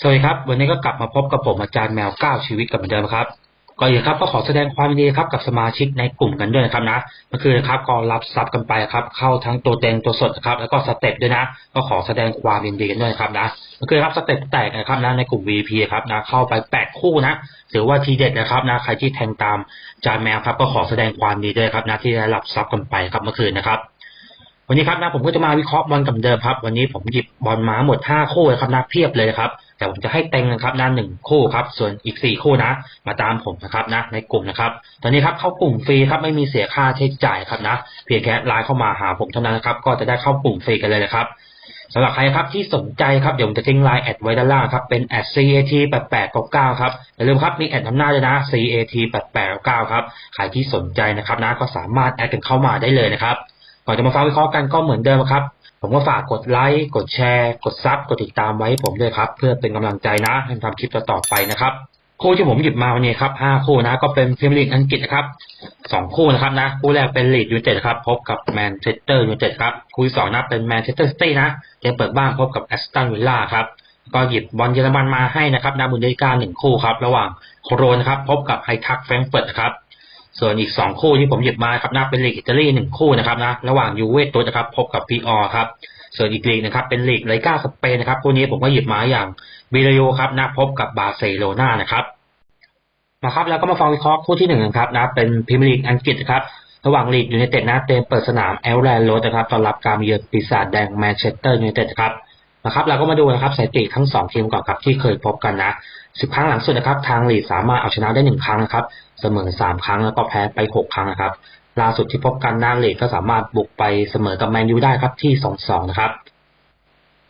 สวัสดีครับ วันนี้ก็กลับมาพบกับผมอาจารย์แมวก้าวชีวิตกับเหมือนเดิมครับก่อนอื่นครับก็ขอแสดงความยินดีครับกับสมาชิกในกลุ่มกันด้วยนะครับนะเมื่อคืนนะครับก็รับทรัพย์กันไปครับเข้าทั้งตัวเต็งตัวสดนะครับแล้วก็สเต็ปด้วยนะ ก็ขอแสดงความยินดีกันด้วยครับนะเมื่อคืนครับสเต็ปแตกนะครับนะในกลุ่ม VP ครับนะเข้าไปแปดคู่นะถือว่าทีเด็ดนะครับนะใครที่แทงตามอาจารย์แมวครับก็ขอแสดงความดีด้วยครับนะที่ได้รับทรัพย์กันไปครับเมื่อคืนนะครับวันนี้ครับนะผมก็จะมาวิเคราะห์บอลกับเดิมครับ วันนี้ผมหยิบบอลมาหมด5คู่เลยครับนะเพียบเลยครับ แต่ผมจะให้เต็งนะครับนะหนึ่งคู่ครับ ส่วนอีก4คู่นะ มาตามผมนะครับนะ ในกลุ่มนะครับ ตอนนี้ครับเข้ากลุ่มฟรีครับไม่มีเสียค่าใช้จ่ายครับนะ เพียงแค่ไลน์เข้ามาหาผมเท่านั้นนะครับ ก็จะได้เข้ากลุ่มฟรีกันเลยนะครับสำหรับใครครับที่สนใจครับเดี๋ยวผมจะทิ้งไลน์แอดไว้ด้านล่างครับเป็น cat 8 8 9 9ครับอย่าลืมครับมีแอดนำหน้าด้วยนะ cat 8 8 9 9ครับใครที่สนใจนะครับนะก็สามารถแอดกันเข้ามาได้เลยนะครับก่อนจะมาฟังวิเคราะห์กันก็เหมือนเดิมครับ ผมก็ฝากกดไลค์กดแชร์ กดซับกดติดตามไว้ผมด้วยครับ เพื่อเป็นกำลังใจนะให้ทำคลิปต่อไปนะครับคู่ที่ผมหยิบมาวันนี้ครับห้าคู่นะก็เป็นพรีเมียร์ลีกอังกฤษนะครับสองคู่นะครับนะคู่แรกเป็นลีดยูไนเต็ดครับพบกับแมนเชสเตอร์ยูไนเต็ดครับคู่ที่สองนะเป็นแมนเชสเตอร์ซิตี้นะเกมเปิดบ้านพบกับแอสตันวิลล่าครับก็หยิบบอลเยอรมันมาให้นะครับนาบุนเดลิกาหนึ่งคู่ครับ ระหว่างโครนครับพบกับไฮทักแฟรงเฟิร์ตครับ ส่วนอีก 2 คู่ที่ผมหยิบมาครับนะเป็นลีกอิตาลีหนึ่งคู่นะครับนะระหว่างยูเวตุสนะครับพบกับพีออครับส่วนอีกลีกนะครับเป็นลีกไลกาสเปนนะครับคู่นี้ผมก็หยิบมาอย่างบิเลโยครับนะพบกับบาร์เซโลนานะครับมาครับแล้วก็มาฟังวิเคราะห์คู่ที่หนึ่งครับนะเป็นพรีเมียร์ลีกอังกฤษนะครับระหว่างลีดยูไนเต็ดนะเต็มเปิดสนามแอลแลนด์โรดนะครับต้อนรับการเยือนปีศาจแดงแมนเชสเตอร์ยูไนเต็ดครับ นะครับ เราก็มาดูนะครับสถิติทั้งสองทีมก่อนครับที่เคยพบกันนะสิบครั้งหลังสุดนะครับ ทางลีดสามารถเอาชนะได้หนึ่งครั้งนะครับ เสมอสามครั้งแล้วก็แพ้ไปหกครั้งนะครับล่าสุดที่พบกันหน้าลีดก็สามารถบุกไปเสมอกับแมนยูได้ครับที่สองสองนะครับ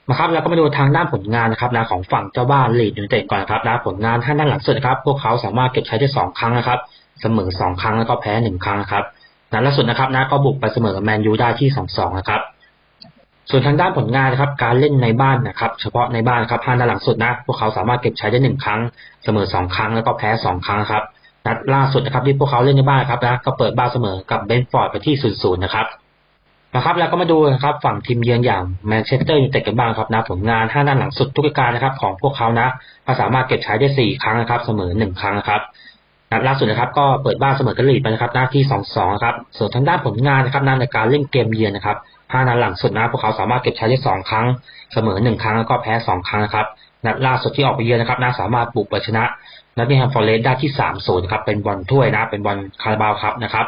มาครับแล้วก็มาดูทางด้านผลงานนะครับนะของฝั่งเจ้าบ้านลีดยูไนเต็ดก่อนนะครับนะผลงานท่านด้านหลังสุดนะครับ พวกเขาสามารถเก็บใช้ได้สองครั้งนะครับเสมอสองครั้งแล้วก็แพ้หนึ่งครั้งนะครับนัดล่าสุดนะครับนะก็บุกไปเสมอกับแมนยูได้ที่สองสองนะครับ ส่วนทางด้านผลงานนะครับ การเล่นในบ้านนะครับ เฉพาะในบ้านครับห้านัดหลังสุดนะ พวกเขาสามารถเก็บใช้ได้หนึ่งครั้ง เสมอสองครั้งแล้วก็แพ้สองครั้งครับ นัดล่าสุดนะครับที่พวกเขาเล่นในบ้านครับนะ ก็เปิดบ้านเสมอกับเบนฟอร์ดไปที่ศูนย์ศูนย์นะครับนะครับ แล้วก็มาดูนะครับฝั่งทีมเยือนอย่างแมนเชสเตอร์ยูไนเต็ดกันบ้างครับนะผลงานห้านัดหลังสุดทุกการนะครับของพวกเขานะก็สามารถเก็บใช้ได้สี่ครั้งนะครับ เสมอหนึ่งครั้งนะครับ นัดล่าสุดนะครับก็เปิดบ้านเสมอกันลีดไปนะครับหน้าที่สองสองครับ ส่วนทางด้านผลงานนะครับในการเล่นเกมเยือนนะครับห้านัดหลังสุดนะพวกเขาสามารถเก็บใช้ได้สองครั้ง เสมอหนึ่งครั้งแล้วก็แพ้สองครั้งนะครับนัดล่าสุดที่ออกไปเยือนนะครับน่าสามารถบุกไปชนะนัดนี้แฮมฟอร์เรสได้ที่สามศูนย์ครับเป็นบอลถ้วยนะเป็นบอลคาราบาวครับนะครับ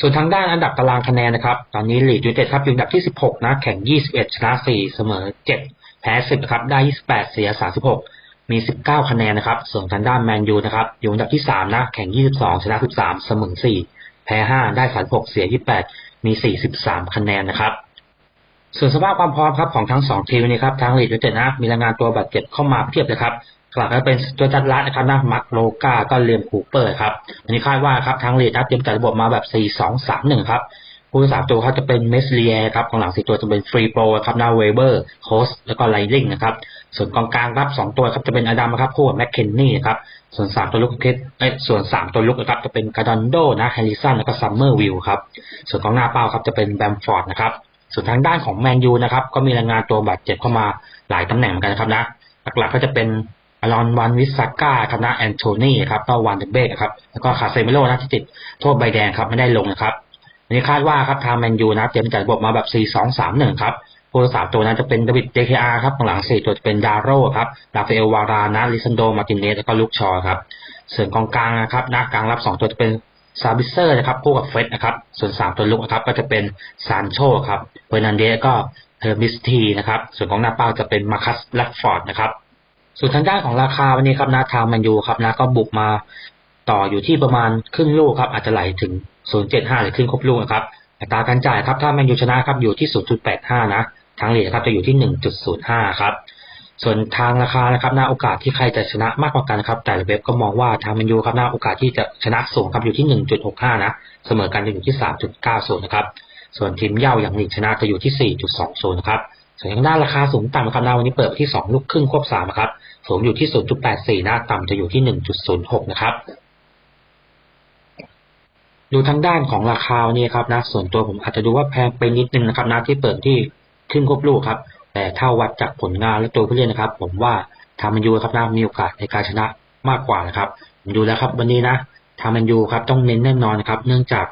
ส่วนทางด้านอันดับตารางคะแนนนะครับ ตอนนี้ลีดยูเต็ดครับอยู่อันดับที่16นะแข่ง21ชนะ4เสมอ7แพ้10ครับได้28เสีย36มี มี 19 คะแนนนะครับ ส่วนทางด้านแมนยูนะครับ อยู่อันดับที่ 3 นะ แข่ง 22 ชนะ 13 เสมอ 4 แพ้ 5 ได้ 36 เสีย 28 มี 43 คะแนนนะครับ ส่วนสภาพความพร้อมครับของทั้ง 2 ทีมนี้ครับ ทางลีดยูเต็ดนะ มีรายงานตัวบาดเจ็บเข้ามาเพียบเลยครับกลับมาเป็นตัวจัดรัดนะครับนะมักโลกาก็เลียมคูเปอร์ครับ อันนี้คาดว่าครับทางลีดนะเตรียมจัดระบบมาแบบ 4-2-3-1 ครับผู้รักษาตัวเขาจะเป็นเมสเลียครับกองหลังสี่ตัวจะเป็นฟรีโปรครับนาเวเบอร์โคสแล้วก็ไลลิงนะครับ ส่วนกองกลางรับสองตัวครับจะเป็นอดัมครับคู่กับแมคเคนนี่ครับส่วนสามตัวลุกเคสเอ้ยส่วนสามตัวลุกนะครับจะเป็นกาดอนโดนะแฮร์ริสันแล้วก็ซัมเมอร์วิลครับส่วนกองหน้าเป้าครับจะเป็นแบมฟอร์ดนะครับส่วนทางด้านของแมนยูนะครับก็มีรายงานตัวบาดเจ็บเข้ามาหลายตำแหน่งเหมือนกันนะครับนะหลักๆก็จะเป็นอลอนวันวิสาก้าครับนะแอนโทนีครับก็วันเดเบกครับแล้วก็คาเซมิโลนะที่ติดโทษใบแดงครับไม่ได้ลงนะครับอันนี้คาดว่าครับทางแมนยูนะเตรียมจัดระบบมาแบบ 4-2-3-1 ครับ ผู้รักษาตัวนั้นจะเป็นดวิดเดคอาร์ครับหลังสี่ตัวจะเป็นดาโร่ครับราฟาเอลวารานะลิซันโดมาตินเนสแล้วก็ลูกชอครับส่วนกองกลางนะครับหน้ากลางรับสองตัวจะเป็นซาบิเซอร์นะครับคู่กับเฟสนะครับ ส่วนสามตัวลุกนะครับก็จะเป็นซานโชครับเฟอร์นันเดสก็เทอร์มิสทีนะครับ ส่วนของหน้าเป้าจะเป็นมาคัสแลฟฟอร์ดนะครับ ส่วนทางด้านของราคาวันนี้ครับนะทางแมนยูครับนะก็บุกมาต่ออยู่ที่ประมาณครึ่งลูกครับอาจจะไหลถึง 0.75 หรือครึ่งครบลูกนะครับอัตราการจ่ายครับถ้าแมนยูชนะครับอยู่ที่ 0.85 นะ ทางเหรียญครับจะอยู่ที่ 1.05 ครับ ส่วนทางราคานะครับหน้าโอกาสที่ใครจะชนะมากกว่ากันครับ แต่เว็บก็มองว่าทางแมนยูครับหน้าโอกาสที่จะชนะสูงครับอยู่ที่ 1.65 นะ เสมอกันจะอยู่ที่ 3.90 นะครับ ส่วนทีมเย่าอย่างหลีกชนะจะอยู่ที่ 4.20 นะครับส่วนทางด้านราคาสูงต่ำครับหน้าวันนี้เปิดที่ 2 ลูกครึ่งควบ3ครับสูงอยู่ที่ 0.84นะต่ำจะอยู่ที่ 1.06 นะครับดูทางด้านของราคาวันนี้ครับนะส่วนตัวผมอาจจะดูว่าแพงไปนิดนึงนะครับนะที่เปิดที่ ครึ่งควบลูกครับ แต่ถ้าวัดจากผลงานและตัวผู้เล่นนะครับ ผมว่าทางแมนยูครับนะมีโอกาสในการชนะมากกว่านะครับผมดูแล้วครับ วันนี้นะทางแมนยูครับต้องเน้นแน่นอนนะครับ เนื่องจาก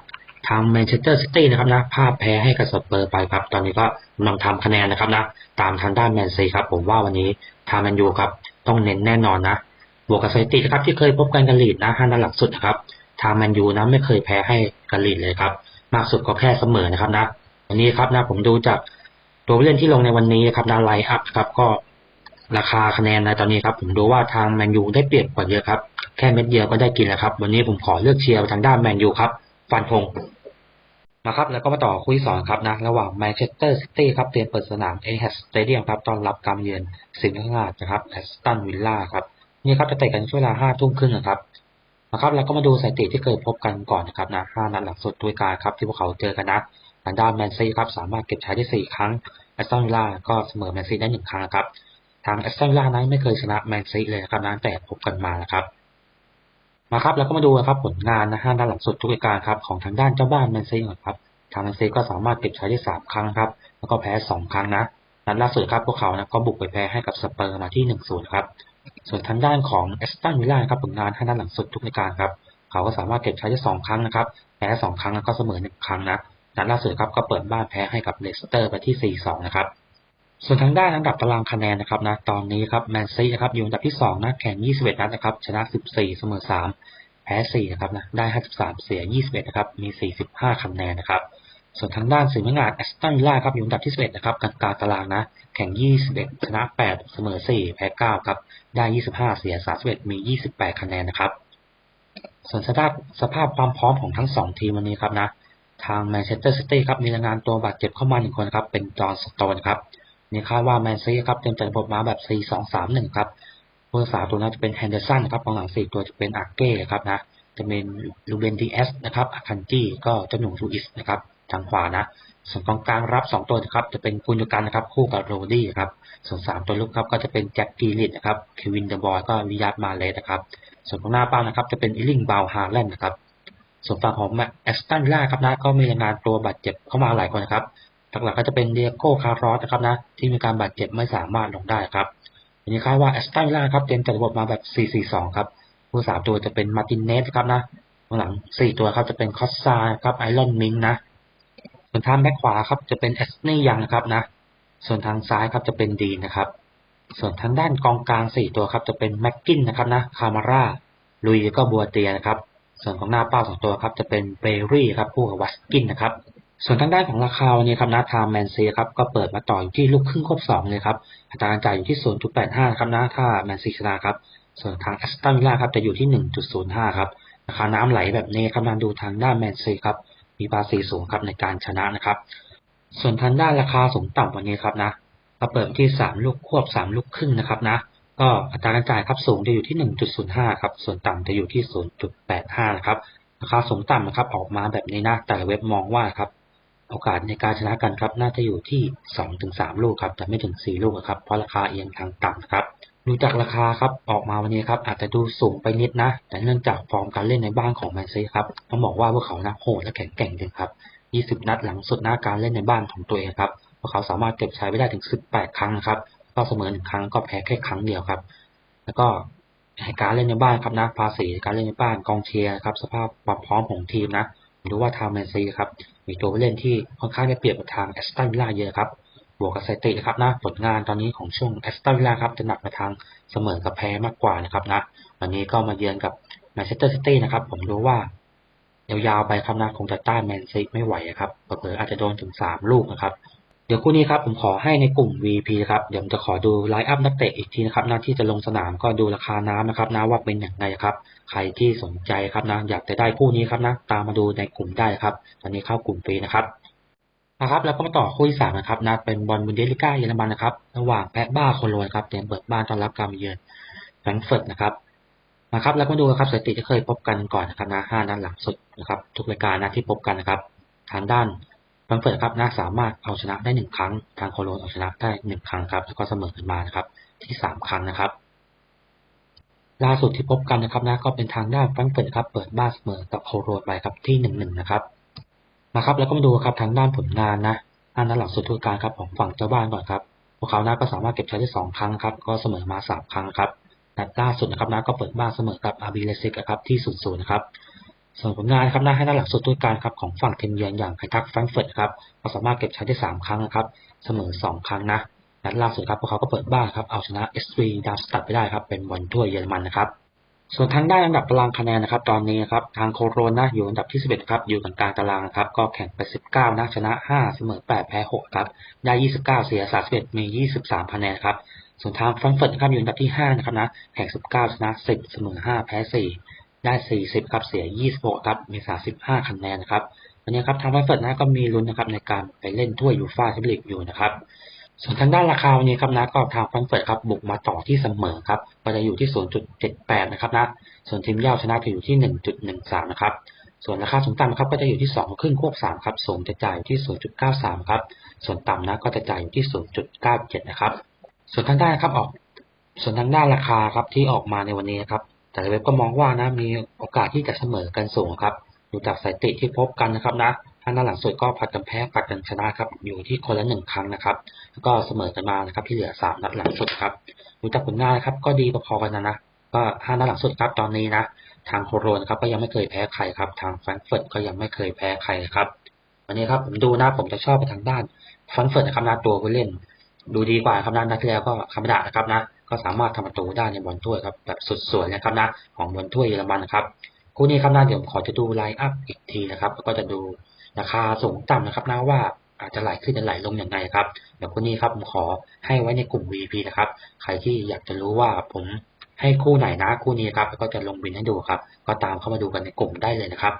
ทางแมนเชสเตอร์ซิตี้นะครับนะพลาดแพ้ให้กับสเปอร์ไปครับ ตอนนี้ก็กำลังทำคะแนนนะครับนะตามทางด้านแมนซีครับผมว่าวันนี้ทางแมนยูครับต้องเน้นแน่นอนนะบวกกับสถิตินะครับที่เคยพบกันกันลีดนะห้านัดหลังสุดนะครับทางแมนยูนะไม่เคยแพ้ให้กันลีดเลยครับ มากสุดก็แค่เสมอนะครับนะวันนี้ครับนะผมดูจาก ตัวผู้เล่นที่ลงในวันนี้นะครับนะไลอัพครับก็ราคาคะแนนในตอนนี้ครับผมดูว่าทางแมนยูได้เปรียบกว่าเยอะครับ แค่เม็ดเดียวก็ได้กินแล้วครับ วันนี้ผมขอเลือกเชียร์ไปทางด้านแมนยูครับ ฟันธงนะครับแล้วก็มาต่อคู่ที่สองครับนะระหว่างแมนเชสเตอร์ซิตี้ครับเตรียมเปิดสนามเอเฮสสเตเดียมครับต้อนรับการเยือนสิงห์นานะครับแอสตันวิลล่าครับนี่ครับจะเตะกันช่วงเวลาห้าทุ่มครึ่งนะครับนะครับแล้วก็มาดูสถิติที่เคยพบกันก่อนนะครับนะห้านัดหลังสุดด้วยการครับที่พวกเขาเจอกันนะ ทางด้านแมนซีครับสามารถเก็บใช้ได้สี่ครั้งแอสตันวิลล่าก็เสมอแมนซีได้หนึ่งครั้งครับทางแอสตันวิลล่านั้นไม่เคยชนะแมนซีเลยนะครับนั้นแต่พบกันมานะครับ มาครับแล้วก็มาดูนะครับผลงานนะห้านหลังสุดทุกรายการครับของทางด้านเจ้าบ้านแมนซีก่อนครับทางแมนซีก็สามารถเก็บใช้ได้สามครั้งครับแล้วก็แพ้สองครั้งนะนัดล่าสุดครับพวกเขานะก็บุกไปแพ้ให้กับสเปอร์มาที่หนึ่งศูนครับส่วนทางด้านของเอสตันวิลล่าครับผลงานห้านัดหลังสุดทุกรายการครับ เขาก็สามารถเก็บใช้ได้สองครั้งนะครับแพ้สองครั้งแล้วก็เสมอหนึ่งครั้งนะ นัดล่าสุดครับก็เปิดบ้านแพ้ให้กับเลสเตอร์ไปที่สี่สองนะครับ ส่วนทางด้านอันดับตารางคะแนนนะครับนะตอนนี้ครับแมนซีนะครับอยู่อันดับที่สองนะแข่งยี่สิบเอ็ดนัดนะครับ ชนะสิบสี่เสมอสามแพ้สี่นะครับนะได้ห้าสิบสามเสียยี่สิบเอ็ดนะครับ มีสี่สิบห้าคะแนนนะครับ ส่วนทางด้านสิงห์งานแอสตันวิลล่าครับอยู่อันดับที่สิบเอ็ดนะครับกลางๆตารางนะ แข่ง 21 ชนะ 8 เสมอ 4 แพ้ 9 ครับ ได้ 25 เสีย 31 มี 28 คะแนนนะครับส่วนสภาพสภาพความพร้อมของทั้ง2ทีมวันนี้ครับนะ ทางแมนเชสเตอร์ซิตี้ครับมีรายงานตัวบาดเจ็บเข้ามาหนึ่งคนครับเป็นจอห์นสโตนครับนี่คาดว่าแมนซีครับเตรียมจัดระบบมาแบบ 4-2-3-1 ครับผู้รักษาตัวนั้นจะเป็นแฮนเดอร์สันครับกองหลัง4ตัวจะเป็นอาร์เก้ครับนะจะเป็นลูเบนดีเอสนะครับอาคันจี้ก็เจ้าหนุ่มลูอิสนะครับทางขวานะส่วนกองกลางรับ2ตัวนะครับจะเป็นกุนยูกันนะครับคู่กับโรดี้ครับส่วน3ตัวลุกครับก็จะเป็นแจ็คกีลิตนะครับเควินเดอะบอยก็วิยาร์ดมาเลสนะครับส่วนของหน้าเป้านะครับจะเป็นอิลลิงบาวฮาแลนด์นะครับ ส่วนฝั่งของแอสตันล่าครับนะก็มีรายงานตัวบาดเจ็บเข้ามาหลายคนนะครับหลักๆก็จะเป็นเดียโก้คาร์รอสนะครับนะที่มีการบาดเจ็บไม่สามารถลงได้ครับทีนี้คาดว่าแอสตันล่าครับเตรียมจัดระบบมาแบบ 4-4-2 ครับผู้สามตัวจะเป็นมาร์ตินเนสครับนะข้าหลัง4ตัวครับจะเป็นคอสซาครับไอรอนมิงนะส่วนทางแบ็คขวาครับจะเป็นเอสเนยังนะครับนะส่วนทางซ้ายครับจะเป็นดีนะครับ ส่วนทางด้านกองกลาง4ตัวครับจะเป็นแม็กกินนะครับนะคามาร่าลุยก็บัวเตียนะครับ ส่วนของหน้าเป้าสองตัวครับจะเป็นเบรรี่ครับคู่กับวัสกินนะครับส่วนทางด้านของราคาวันนี้ครับนะทางแมนซีครับก็เปิดมาต่ออยู่ที่ลูกครึ่งครบ2เลยครับอัตราการจ่ายอยู่ที่ 0.85ครับนะถ้าแมนซีชนะครับส่วนทางแอสตันวิลล่าครับจะอยู่ที่ 1.05 ครับราคาน้ำไหลแบบนี้ครับมาดูทางด้านแมนซีครับมีภาษีสูงครับในการชนะนะครับ ส่วนทางด้านราคาสูงต่ำวันนี้ครับนะก็เปิดที่ 3 ลูกควบ 3 ลูกครึ่งนะครับนะ ก็อัตราการจ่ายครับสูงจะอยู่ที่ 1.05 ครับ ส่วนต่ำจะอยู่ที่ 0.85 นะครับ ราคาสูงต่ำนะครับออกมาแบบนี้นะแต่เว็บมองว่าครับโอกาสในการชนะกันครับน่าจะอยู่ที่ 2-3 ลูกครับแต่ไม่ถึง 4 ลูกครับเพราะราคาเอียงทางต่ำครับดูจากราคาครับออกมาวันนี้ครับอาจจะดูสูงไปนิดนะ แต่เนื่องจากฟอร์มการเล่นในบ้านของแมนซีครับต้องบอกว่าพวกเขานะโหดและแข็งแกร่งจริงครับ 20 นัดหลังสุดหน้าการเล่นในบ้านของตัวเองครับพวกเขาสามารถเก็บชัยไว้ได้ถึง 18 ครั้งนะครับ ก็เสมอหนึ่งครั้งก็แพ้แค่ครั้งเดียวครับ แล้วก็การเล่นในบ้านครับนะภาษีการเล่นในบ้านกองเชียร์ครับสภาพความพร้อมของทีมนะหรือว่าทางแมนซีครับมีตัวผู้เล่นที่ค่อนข้างจะเปรียบกับทางแอสตันวิลล่าเยอะครับบวกกับสถิติครับนะผลงานตอนนี้ของช่วงแอสตันวิลล่าครับจะหนักไปทางเสมอกับแพ้มากกว่านะครับนะวันนี้ก็มาเยือนกับแมนเชสเตอร์ซิตี้นะครับผมรู้ว่ายาวๆไปครับนะคงจะต้านแมนซีไม่ไหวครับเผลออาจจะโดนถึง3ลูกนะครับ เดี๋ยวคู่นี้ครับผมขอให้ในกลุ่ม VP ครับเดี๋ยวผมจะขอดูไลฟ์อัพนักเตะอีกทีนะครับนะที่จะลงสนามก็ดูราคาน้ำนะครับนะว่าเป็นอย่างไรครับใครที่สนใจครับนะอยากจะได้คู่นี้ครับนะตามมาดูในกลุ่มได้ครับตอนนี้เข้ากลุ่มฟรีนะครับนะครับแล้วก็มาต่อคู่ที่สามนะครับนะเป็นบอลบุนเดสลิก้าเยอรมันนะครับระหว่างแพะบ้าโคโลนครับเตรียมเปิดบ้านต้อนรับการเยือนแฟรงก์เฟิร์ตนะครับนะครับแล้วก็ดูนะครับสถิติที่เคยพบกันก่อนนะครับนะห้านัดหลังสุดนะครับทุกรายการนะที่พบกันนะครับทางด้าน รงเฟิร์ตครับน่าสามารถเอาชนะได้หนึ่งครั้ง ทางโคโลนเอาชนะได้หนึ่งครั้งครับ แล้วก็เสมอกันมานะครับ ที่สามครั้งนะครับ ล่าสุดที่พบกันนะครับนะก็เป็นทางด้านฟรงเฟิร์ตครับ เปิดบ้านเสมอกับโคโลนไปครับที่หนึ่งหนึ่งนะครับนะครับแล้วก็มาดูครับทางด้านผลงานนะห้านัดหลังสุดทุกการครับของฝั่งเจ้าบ้านก่อนครับ พวกเขานะก็สามารถเก็บใช้ได้สองครั้งครับ ก็เสมอมาสามครั้งครับนัดล่าสุดนะครับนะก็เปิดบ้านเสมอกับอาร์บีเลซิกครับที่ศูนย์ศูนย์นะครับ ส่วนผลงานครับนะให้นัดหลังสุดด้วยการครับของฝั่งเทีมเยือนอย่างไคทักแฟรงเฟิร์ตครับก็สามารถเก็บใช้ได้สามครั้งนะครับ เสมอสองครั้งนะนัดล่าสุดครับพวกเขาก็เปิดบ้านครับเอาชนะเอสตรีดามสตัดไปได้ครับเป็นบอลถ้วยเยอรมันนะครับส่วนทางด้านอันดับตารางคะแนนนะครับ ตอนนี้นะครับทางโคโรนาอยู่อันดับที่ 11 ครับ อยู่กลางตารางครับ ก็แข่งไป 19 นะชนะ 5 เสมอ 8 แพ้ 6 ครับ ได้ 29 เสีย 31 มี 23 คะแนนครับ ส่วนทางแฟรงเฟิร์ตครับอยู่อันดับที่ 5 นะครับนะ แข่ง 19 ชนะ 10 เสมอ 5 แพ้ 4 ได้ 40 ครับ เสีย 26 ครับ มี 35 คะแนนนะครับวันนี้ครับทางแฟเฟิร์ตนะก็มีลุ้นนะครับในการไปเล่นถ้วยยูฟ่าแชมเปี้ยนลีกอยู่นะครับ ส่วนทางด้านราคาวันนี้ครับนะก็ทางแฟรงเฟิร์ตครับบุกมาต่อที่เสมอครับก็จะอยู่ที่ 0.78 นะครับนะ ส่วนทีมเย่าชนะจะอยู่ที่ 1.13 นะครับ ส่วนราคาสูงต่ำนะครับก็จะอยู่ที่2ครึ่งควบ3ครับสูงจะจ่ายอยู่ที่ 0.93 ครับ ส่วนต่ำนะก็จะจ่ายอยู่ที่ 0.97 นะครับ ส่วนทางด้านครับออก ส่วนทางด้านราคาครับที่ออกมาในวันนี้นะครับ แต่เว็บก็มองว่านะมีโอกาสที่จะเสมอกันสูงครับดูจากสถิติที่พบกันนะครับนะทางด้านหลังสุดก็ผัดกันแพ้ผัดกันชนะครับอยู่ที่คนละหนึ่งครั้งนะครับ แล้วก็เสมอกันมานะครับที่เหลือสามนัดหลังสุดครับดูจากผลงานนะครับก็ดีพอๆกันนะนะก็ห้านัดหลังสุดครับตอนนี้นะทางโคโรนครับก็ยังไม่เคยแพ้ใครครับ ทางแฟรงก์เฟิร์ตก็ยังไม่เคยแพ้ใครครับวันนี้ครับผมดูนะผมจะชอบไปทางด้านแฟรงก์เฟิร์ตนะครับนะตัวผู้เล่น ดูดีกว่าครับนะนัดที่แล้วก็ธรรมดานะครับนะ ก็สามารถทำประตูได้ในบอลถ้วยครับแบบสุดสวยนะครับนะของบอลถ้วยเยอรมันนะครับคู่นี้ครับนะเดี๋ยวผมขอจะดูไลน์อัพอีกทีนะครับแล้วก็จะดูราคาสูงต่ำนะครับนะว่าอาจจะไหลขึ้นจะไหลลงอย่างไรครับเดี๋ยวคู่นี้ครับผมขอให้ไว้ในกลุ่ม VP นะครับใครที่อยากจะรู้ว่าผมให้คู่ไหนนะคู่นี้ครับก็จะลงบินให้ดูครับ ก็ตามเข้ามาดูกันในกลุ่มได้เลยนะครับ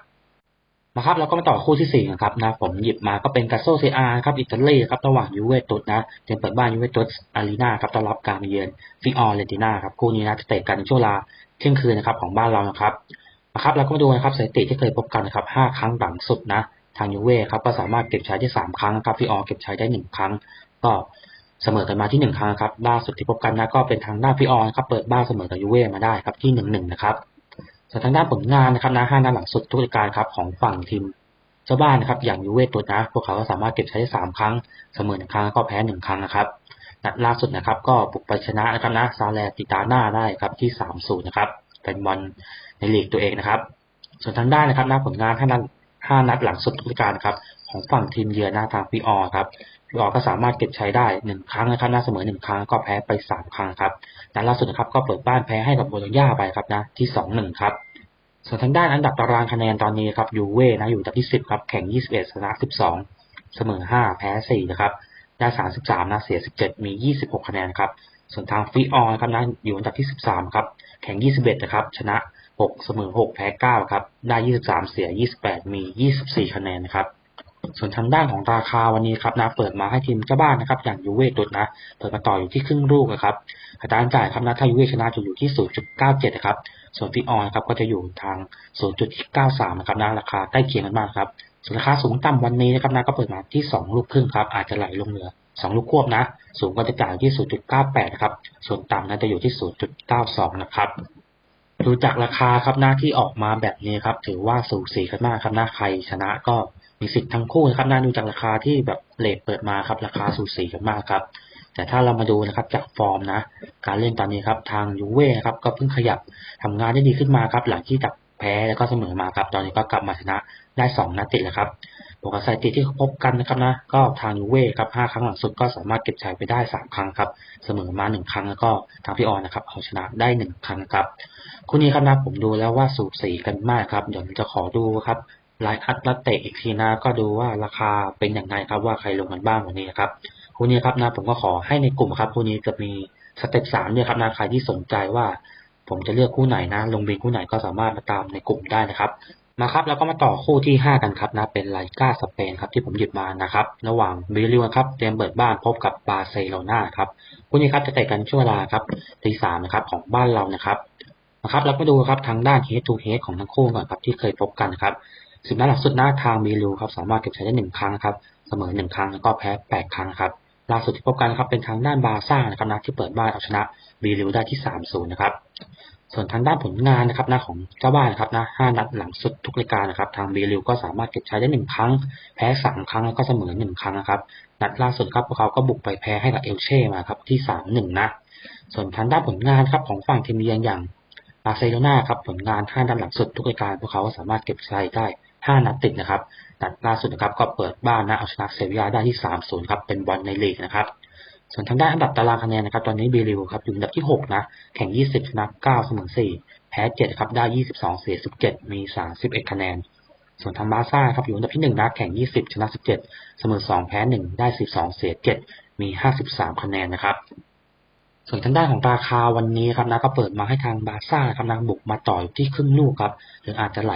นะครับเราก็มาต่อคู่ที่สี่นะครับนะผมหยิบมาก็เป็นกาโซเซอาครับอิตาลีครับระหว่างยูเวตุสนะเตรียมเปิดบ้านยูเวตุสอารีนาครับต้อนรับการมาเยือนฟิออร์เรนติน่าครับคู่นี้นะจะเตะกันในช่วงเวลาเที่ยงคืนนะครับของบ้านเรานะครับนะครับเราก็มาดูนะครับสถิติที่เคยพบกันนะครับห้าครั้งหลังสุดนะทางยูเว่ครับก็สามารถเก็บใช้ได้สามครั้งครับฟิออร์เก็บใช้ได้หนึ่งครั้ง ก็เสมอกันมาที่หนึ่งครั้งครับล่าสุดที่พบกันนะก็เป็นทางด้านฟิออร์ครับเปิดบ้านเสมอกับยูเว่มาได้ครับที่หนึ่งหนึ่งนะครับ ส่วนทางด้านผลงานนะครับนะห้านัดหลังสุดทุกรายการครับของฝั่งทีมเจ้าบ้านนะครับ อย่างยูเวตัวนะพวกเขาก็สามารถเก็บใช้ได้สามครั้งเสมอหนึ่งครั้งแล้วก็แพ้หนึ่งครั้งนะครับนัดล่าสุดนะครับ ก็บุกไปชนะนะครับนะซาแลติตาน่าได้ครับที่สามศูนย์นะครับเป็นบอลในลีกตัวเองนะครับ ส่วนทางด้านนะครับนะผลงานห้านัดห้านัดหลังสุดทุกรายการครับของฝั่งทีมเยือนหน้าทางพีออครับ พีออก็สามารถเก็บใช้ได้หนึ่งครั้งนะครับน่าเสมอหนึ่งครั้งก็แพ้ไปสามครั้งครับนัดล่าสุดนะครับก็เปิดบ้านแพ้ให้กับโบโลญญาไปครับนะที่สองหนึ่งครับ ส่วนทางด้านอันดับตารางคะแนนตอนนี้ครับยูเว่นะอยู่อันดับที่สิบครับแข่งยี่สิบเอ็ดชนะสิบสองเสมอห้าแพ้สี่นะครับได้สามสิบสามนะเสียสิบเจ็ดมียี่สิบหกคะแนนครับส่วนทางฟีออนครับนะอยู่อันดับที่สิบสามครับแข่งยี่สิบเอ็ดนะครับชนะหกเสมอหกแพ้เก้าครับได้ยี่สิบสามเสียยี่สิบแปดมียี่สิบสี่คะแนนนะครับ ส่วนทางด้านของราคาวันนี้ครับนะเปิดมาให้ทีมเจ้าบ้านนะครับ อย่างยูเว่ตุดนะ เปิดมาต่ออยู่ที่ครึ่งลูกนะครับอัตราจ่ายครับนะถ้ายูเว่ชนะจะอยู่ที่ 0.97 นะครับ ส่วนฟีออนครับก็จะอยู่ทาง 0.93 นะครับนะราคาใกล้เคียงกันมากครับส่วนราคาสูงต่ำวันนี้นะครับนะก็เปิดมาที่ 2 ลูกครึ่งครับอาจจะไหลลงเหลือ 2 ลูกควบนะ สูงก็จะจ่ายอยู่ที่ 0.98 นะครับ ส่วนต่ำนะจะอยู่ที่ 0.92 นะครับดูจากราคาครับหน้าที่ออกมาแบบนี้ครับ ถือว่าสูสีกันมากครับหน้าใครชนะก็ มีสิทธิ์ทั้งคู่นะครับน่าดูจากราคาที่แบบเลทเปิดมาครับ ราคาสูสีกันมากครับ แต่ถ้าเรามาดูนะครับจากฟอร์มนะ การเล่นตอนนี้ครับทางยูเว่ครับก็เพิ่งขยับทำงานได้ดีขึ้นมาครับ หลังที่จากแพ้แล้วก็เสมอมาครับ ตอนนี้ก็กลับมาชนะได้สองนัดติดแล้วครับบวกกับสถิติที่พบกันนะครับนะ ก็ทางยูเว่ครับห้าครั้งหลังสุดก็สามารถเก็บชัยไปได้สามครั้งครับ เสมอมาหนึ่งครั้งแล้วก็ทางพี่ออนนะครับเอาชนะได้หนึ่งครั้งครับ คู่นี้ครับนะผมดูแล้วว่าสูสีกันมากครับ เดี๋ยวจะขอดูครับ ไลน์อัดนัดเตะอีกทีนะ ก็ดูว่าราคาเป็นอย่างไรครับว่าใครลงกันบ้างวันนี้ครับคู่นี้ครับนะผมก็ขอให้ในกลุ่มครับคู่นี้จะมีสเต็ปสามเนี่ยครับนะใครที่สนใจว่าผมจะเลือกคู่ไหนนะ ลงบินคู่ไหนก็สามารถมาตามในกลุ่มได้นะครับ มาครับแล้วก็มาต่อคู่ที่ 5 กันครับนะเป็นไลกาสเปนครับที่ผมหยิบมานะครับระหว่างบิลิวครับเตรียมเปิดบ้านพบกับบาร์เซโลนาครับคู่นี้ครับจะเตะกันช่วงเวลาครับตีสามนะครับของบ้านเรานะครับนะครับแล้วมาดูครับทางด้าน head to head ของทั้งคู่ก่อนครับที่เคยพบกันครับ สิบนัดหลังสุดหน้าทางบิลิวครับสามารถเก็บใช้ได้หนึ่งครั้งครับเสมอหนึ่งครั้งแล้วก็แพ้แปดครั้งครับล่าสุดที่พบกันครับเป็นทางด้านบาซ่านะครับนะที่เปิดบ้านเอาชนะบิลิวได้ที่สามศูนย์นะครับส่วนทางด้านผลงานนะครับนะของเจ้าบ้านนะครับนะห้านัดหลังสุดทุกรายการนะครับทางบีริวก็สามารถเก็บใช้ได้หนึ่งครั้ง แพ้สามครั้งแล้วก็เสมอหนึ่งครั้งนะครับนัดล่าสุดครับพวกเขาก็บุกไปแพ้ให้กับเอลเช่มาครับที่3-1นะส่วนทางด้านผลงานครับของฝั่งทีมเยือนอย่างบาร์เซโลนาครับผลงาน5นัดหลังสุดทุกรายการพวกเขาสามารถเก็บชัยได้ 5 นัดติดนะครับ นัดล่าสุดนะครับก็เปิดบ้านนะเอาชนะเซบียาได้ที่ 3-0 ครับ เป็นบอลในลีกนะครับ ส่วนทางด้านอันดับตารางคะแนนนะครับ ตอนนี้บีริวครับอยู่อันดับที่ 6 นะ แข่ง 20 ชนะ 9 เสมอ 4 แพ้ 7 ครับ ได้ 22 เสีย 17 มี 31 คะแนน ส่วนทางบาซ่าครับอยู่อันดับที่ 1 นะ แข่ง 20 ชนะ 17 เสมอ 2 แพ้ 1 ได้ 12 เสีย 7 มี 53 คะแนนนะครับ ส่วนทางด้านของราคาวันนี้ครับนะก็เปิดมาให้ทางบาซ่าครับนะบุกมาต่ออยู่ที่ครึ่งลูกครับหรืออาจจะไหล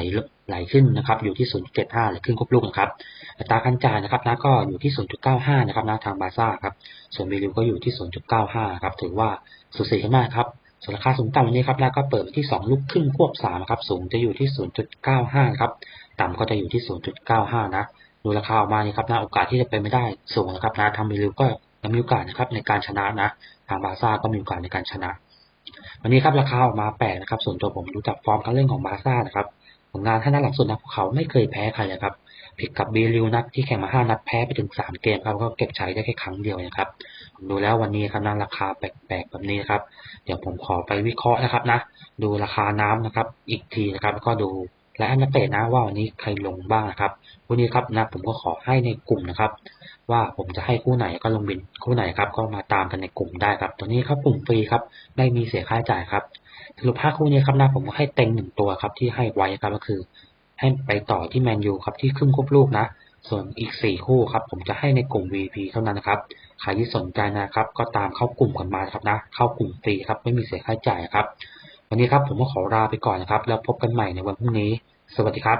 ไหลขึ้นนะครับอยู่ที่ 0.75หรือครึ่งครบลูกนะครับอัตราการจ่ายนะครับนะก็อยู่ที่ 0.95 นะครับนะทางบาซ่าครับส่วนบีริวก็อยู่ที่ 0.95 ครับถือว่าสูสีกันมากครับส่วนราคาสูงต่ำวันนี้ครับนะก็เปิดที่ 2 ลูกครึ่งควบ3ครับสูงจะอยู่ที่ 0.95 ครับต่ำก็จะอยู่ที่ 0.95 นะดูราคาออกมานี่ครับนะโอกาสที่จะเป็นไม่ได้สูงนะครับนะทางบีริวก็ ยังมีโอกาสนะครับในการชนะนะ ทางบาร์ซ่าก็มีโอกาสในการชนะ วันนี้ครับราคาออกมาแปลกนะครับส่วนตัวผมดูจากฟอร์มการเล่นของบาร์ซ่านะครับผลงานท่านัดหลังสุดนะพวกเขาไม่เคยแพ้ใครเลยครับผิดกับบีริวนัดที่แข่งมาห้านัดแพ้ไปถึงสามเกมครับก็เก็บชัยได้แค่ครั้งเดียวนะครับผมดูแล้ววันนี้ครับนะราคาแปลกๆแบบนี้ครับ เดี๋ยวผมขอไปวิเคราะห์นะครับนะ ดูราคาน้ำนะครับ อีกทีนะครับแล้วก็ดู และอันนักเตะนะว่าวันนี้ใครลงบ้างนะครับวันนี้ครับนะผมก็ขอให้ในกลุ่มนะครับ ว่าผมจะให้คู่ไหนก็ลงบินคู่ไหนครับ ก็มาตามกันในกลุ่มได้ครับ ตัวนี้ครับกลุ่มฟรีครับไม่มีเสียค่าใช้จ่ายครับสรุปห้าคู่นี้ครับนะผมก็ให้เต็งหนึ่งตัวครับที่ให้ไว้ครับก็คือ ให้ไปต่อที่แมนยูครับที่ครึ่งควบลูกนะ ส่วนอีก4คู่ครับ ผมจะให้ในกลุ่ม VP เท่านั้นนะครับใครที่สนใจนะครับ ก็ตามเข้ากลุ่มกันมาครับนะ เข้ากลุ่มฟรีครับไม่มีเสียค่าใช้จ่ายครับ วันนี้ครับผมก็ขอลาไปก่อนนะครับ แล้วพบกันใหม่ในวันพรุ่งนี้ สวัสดีครับ